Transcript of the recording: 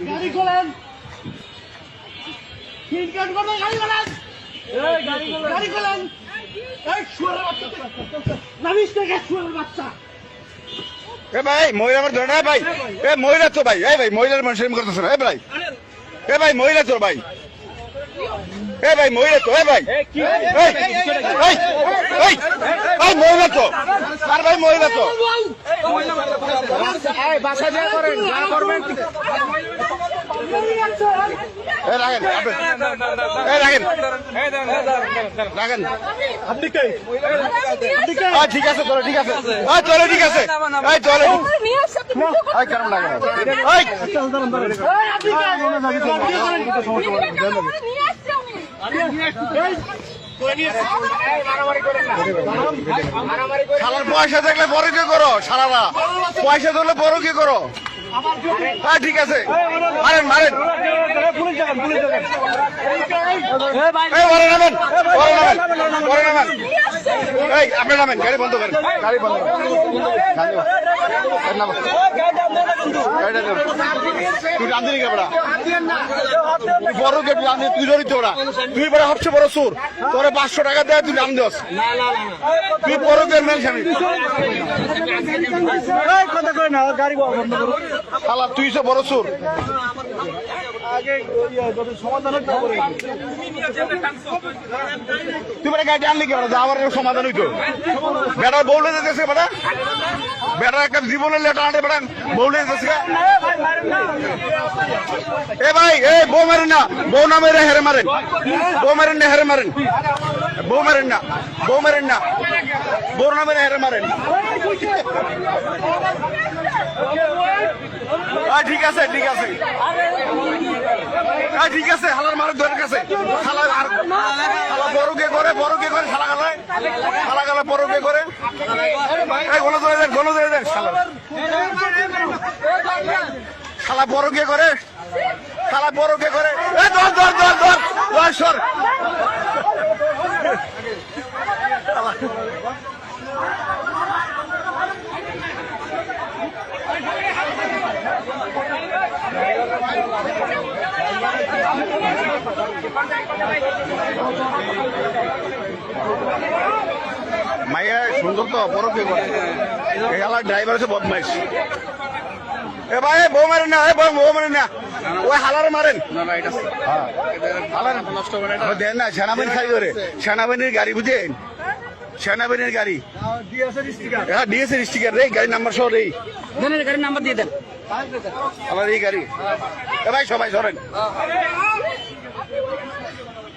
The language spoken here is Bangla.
গাড়ি খোলেন তিন কাট করে গাড়ি খোলেন গাড়ি খোলেন ভাই মহিলা আমার ধরে না ভাই এ মহিলা তো ভাই এই ভাই মহিলার মানুষের করতেছে না এ ভাই এ ভাই মহিলা তো ভাই এ ভাই মহিলা তো এ ভাই মহিলা তো। আর ভাই মহিলা তো? ঠিক আছে চলো ঠিক আছে। চলো ঠিক আছে। চলো। লাগে শালার পয়সা থাকলে বড় কি করো, শালারা? পয়সা ধরলে বড় কি করো? হ্যাঁ ঠিক আছে। মারেন মারেন। নামেন নামেন নামেন। আপনি নামেন গাড়ি বন্ধ করেন। গাড়ি বন্ধ ধরো। তুই টান দিলি বড়? কে তুই টান? তুই ধরিস তো ওরা তুই বড় সবচেয়ে বড় সুর তোরে পাঁচশো টাকা দেয় তুই নাম দিস তুই বড় কে মেন স্বামী? কথা কই না গাড়ি বন্ধ করো। তুই সে বড় সুর তুই বেটা গাড়ি আনলি কেন যা আমার সমাধান হইতো? বেটার বউলে যেতেছে বেটা। বেটার একটা জীবনের লেটার আনতে বেটা বউলে যেতেছে এ ভাই, এ, বউ মারেন না। বউ না মেরে হেরে মারেন। বউ মারেন না, হেরে মারেন। বউ মারেন না, বউ মারেন না। বউ না মেরে হেরে মারেন। ঠিক আছে ঠিক আছে। ঠিক আছে, হালার মার দরকার আছে হালা আর বড় কে করে বড় কে করে শালা গালায়। শালা গালা বড় কে করে গলো ধরে দেন গণ ধরে দেন শালা। শালা বড় কে করে, শালা বড় কে করে। এ ধর ধর ধর ধর ধর, সর। মাইয়া সুন্দর তো বড় কে করে? এই ড্রাইভার আছে বদমাইশ। এ ভাই বউ মারেন না এ বউ বউ মারেন না। ওই হালার মারেন। হ্যাঁ। হালার নষ্ট দেন না সেনাবাহিনী খাই করে সেনাবাহিনীর গাড়ি বুঝেন? সেনাবাহিনীর গাড়ি। হ্যাঁ ডিএসএর স্টিকার রে গাড়ি নাম্বার সহ রে। গাড়ির নাম্বার দিয়ে দেন। আমার এই গাড়ি। এ ভাই সবাই সরেন।